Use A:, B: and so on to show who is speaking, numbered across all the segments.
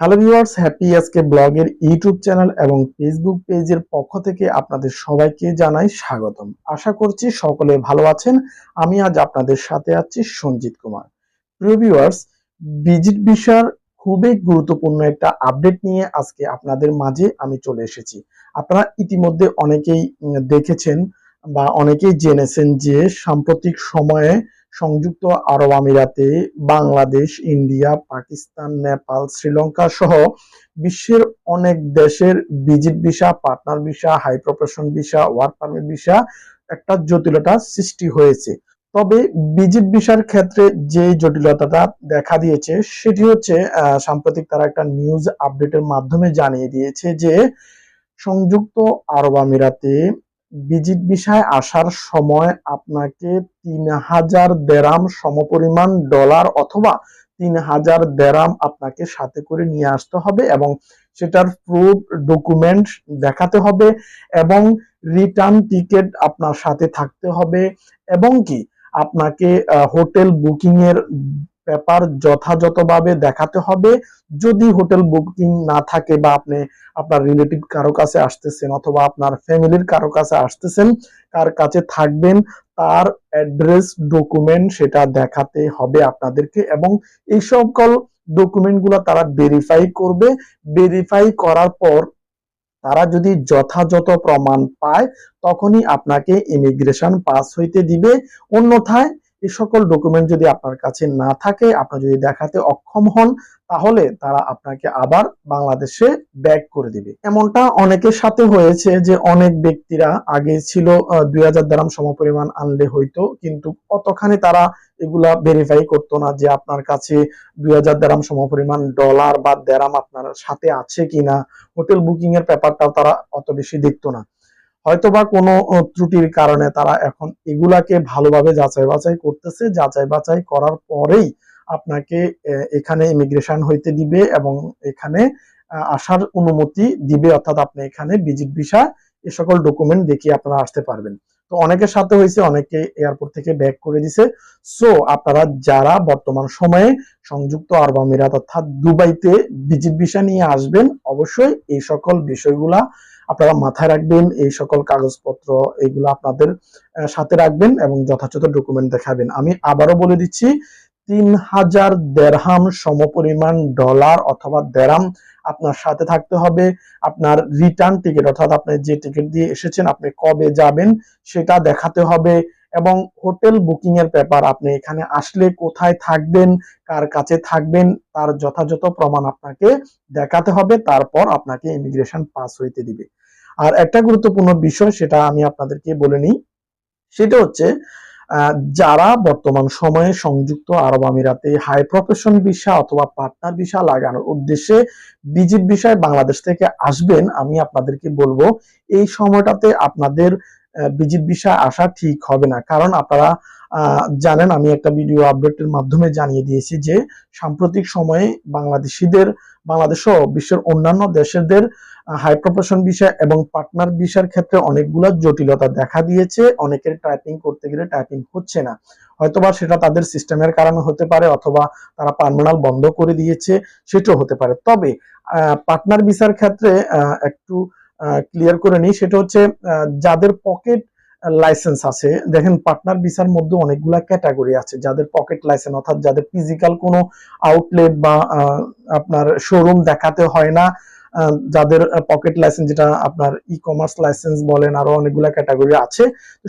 A: Hello viewers happy আজকে ব্লগের YouTube channel এবং ফেসবুক পেজের পক্ষ থেকে আপনাদের সবাইকে জানাই স্বাগতম। আশা করছি সকলে ভালো আছেন। আমি আজ আপনাদের সাথে আছি সঞ্জিত কুমার। প্রিয় ভিউয়ার্স ভিজিট ভিসার খুবই গুরুত্বপূর্ণ একটা আপডেট নিয়ে আজকে আপনাদের মাঝে আমি চলে এসেছি। আপনারা ইতিমধ্যে অনেকেই দেখেছেন বা অনেকেই জেনেছেন যে সাম্প্রতিক সময়ে সংযুক্ত আরব আমিরাতে বাংলাদেশ, ইন্ডিয়া, পাকিস্তান, নেপাল, শ্রীলঙ্কা সহ বিশ্বের অনেক দেশের visit visa, partner visa, high profession visa, work permit visa একটা জটিলতা সৃষ্টি হয়েছে। তবে ভিজিট ভিসার ক্ষেত্রে যে জটিলতাটা দেখা দিয়েছে সেটি হচ্ছে সাম্প্রতিক তারা একটা নিউজ আপডেটের মাধ্যমে জানিয়ে দিয়েছে যে সংযুক্ত আরব আমিরাতে ভিজিট ভিসায় আসার সময় আপনাকে তিন হাজার দেরাম সমপরিমাণ ডলার অথবা তিন হাজার দেরাম আপনাকে সাথে করে নিয়ে আসতে হবে এবং সেটার প্রুফ ডকুমেন্ট দেখাতে হবে এবং রিটার্ন টিকিট আপনার সাথে থাকতে হবে এবং কি আপনাকে হোটেল বুকিং ব্যাপার যথাযথভাবে দেখাতে হবে। যদি হোটেল বুকিং না থাকে বা আপনি আপনার রিলেটিভ কারও কাছে আসতেছেন অথবা আপনার ফ্যামিলির কারও কাছে আসতেছেন, কার কাছে থাকবেন, তার অ্যাড্রেস, ডকুমেন্ট সেটা দেখাতে হবে আপনাদেরকে এবং এই সকল ডকুমেন্টগুলো তারা ভেরিফাই করবে। ভেরিফাই করার পর তারা যদি যথাযথ প্রমাণ পায়, তখনই আপনাকে ইমিগ্রেশন পাস হইতে দিবে। অন্যথায় এই সকল ডকুমেন্ট যদি আপনার কাছে না থাকে আপনি যদি দেখাতে অক্ষম হন, তাহলে তারা আপনাকে আবার বাংলাদেশে ব্যাক করে দিবে। এমনটা অনেকের সাথে হয়েছে যে অনেক ব্যক্তিরা আগে ছিল দুই হাজার দ্রাম সমপরিমাণ আনলে হইতো, কিন্তু কতখানি তারা এগুলা ভেরিফাই করতো না যে আপনার কাছে দুই হাজার দ্রাম সমপরিমাণ ডলার বা দেরাম আপনার সাথে আছে কিনা। হোটেল বুকিং এর ব্যাপারটাও তারা অত বেশি দেখতো না। হয়তোবা কোনো ত্রুটির কারণে তারা এখন এগুলাকে ভালোভাবে যাচাই বাছাই করতেছে। যাচাই বাছাই করার পরেই আপনাকে এখানে ইমিগ্রেশন হইতে দিবে এবং এখানে আসার অনুমতি দিবে। অর্থাৎ আপনি এখানে ভিজিট ভিসা এ সকল ডকুমেন্ট দেখিয়ে আপনারা আসতে পারবেন। তো অনেকের সাথে হয়েছে, অনেকে এয়ারপোর্ট থেকে ব্যাক করে দিছে। সো আপনারা যারা বর্তমান সময়ে সংযুক্ত আরব আমিরাত অর্থাৎ দুবাইতে ভিজিট ভিসা নিয়ে আসবেন, অবশ্যই এই সকল বিষয়গুলা আপনারা মাথায় রাখবেন, এই সকল কাগজপত্র এগুলো আপনাদের সাথে রাখবেন এবং যথাযথ ডকুমেন্ট দেখাবেন। আমি আবারও বলে দিচ্ছি, তিন হাজার দেড়হাম সমপরিমাণ ডলার অথবা দেরাম আপনার সাথে থাকতে হবে। আপনার রিটার্ন টিকিট অর্থাৎ আপনি যে টিকিট দিয়ে এসেছেন, আপনি কবে যাবেন সেটা দেখাতে হবে এবং হোটেল বুকিং এর ব্যাপার আপনি এখানে আসলে কোথায় থাকবেন, কার কাছে থাকবেন, তার যথাযথ প্রমাণ আপনাকে দেখাতে হবে, তারপর আপনাকে ইমিগ্রেশন পাস হইতে দিবে। আর একটা গুরুত্বপূর্ণ বিষয় সেটা আমি আপনাদেরকে বলে নিই, সেটা হচ্ছে যারা বর্তমান সময়ে সংযুক্ত আরব আমিরাতে হাই প্রফেশন ভিসা অথবা পার্টনার ভিসা লাগানোর উদ্দেশ্যে বিজিব ভিসায় বাংলাদেশ থেকে আসবেন, আমি আপনাদেরকে বলব, এই সময়টাতে আপনাদের ভিজিট ভিসা আসা ঠিক হবে না। কারণ আপনারা জানেন আমি একটা ভিডিও আপডেটের মাধ্যমে জানিয়ে দিয়েছি যে, সাম্প্রতিক সময়ে বাংলাদেশিদের, বাংলাদেশ সহ বিশ্বের অন্যান্য দেশেদের হাই প্রফেশন বিষয় এবং পার্টনার বিষয়ের ক্ষেত্রে অনেকগুলো জটিলতা দেখা দিয়েছে। অনেকের টাইপিং করতে গেলে টাইপিং হচ্ছে না। হয়তোবা সেটা তাদের সিস্টেমের কারণে হতে পারে অথবা তারা পার্মানাল বন্ধ করে দিয়েছে, সেটাও হতে পারে। তবে পার্টনার ভিসার ক্ষেত্রে একটু ক্লিয়ার করে নিই, সেটা হচ্ছে যাদের পকেট লাইসেন্স আছে, দেখেন পার্টনার ভিসার মধ্যে অনেকগুলা ক্যাটাগরি আছে, যাদের পকেট লাইসেন্স অর্থাৎ যাদের ফিজিক্যাল কোনো আউটলেট বা আপনার শোরুম দেখাতে হয় না যাদের পকেট লাইসেন্স যেটা আপনার ই কমার্স লাইসেন্স বলেন, আরও অনেকগুলা ক্যাটাগরি আছে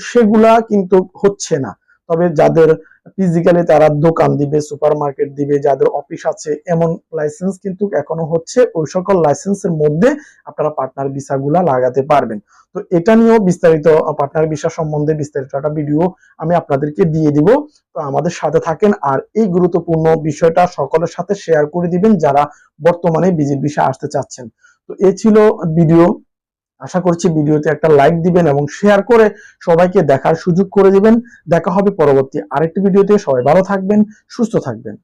A: সেগুলা কিন্তু হচ্ছে না। তবে যাদের ফিজিক্যালি তারা দোকান দিবে সুপার মার্কেট দিবে, যাদের অফিস আছে, এমন লাইসেন্স কিন্তু এখনও হচ্ছে ওই সকল লাইসেন্সের মধ্যে আপনারা পার্টনার ভিসাগুলা লাগাতে পারবেন। তো এটা নিয়েও বিস্তারিত পার্টনার ভিসা সম্বন্ধে বিস্তারিত একটা ভিডিও আমি আপনাদেরকে দিয়ে দিব। তো আমাদের সাথে থাকেন আর এই গুরুত্বপূর্ণ বিষয়টা সকলের সাথে শেয়ার করে দিবেন যারা বর্তমানে বিজিট ভিসা আসতে চাচ্ছেন। তো এ ছিল ভিডিও আশা করছি ভিডিওতে একটা লাইক দিবেন এবং শেয়ার করে সবাইকে দেখার সুযোগ করে দিবেন। দেখা হবে পরবর্তী আরেকটি ভিডিওতে। সবাই ভালো থাকবেন, সুস্থ থাকবেন।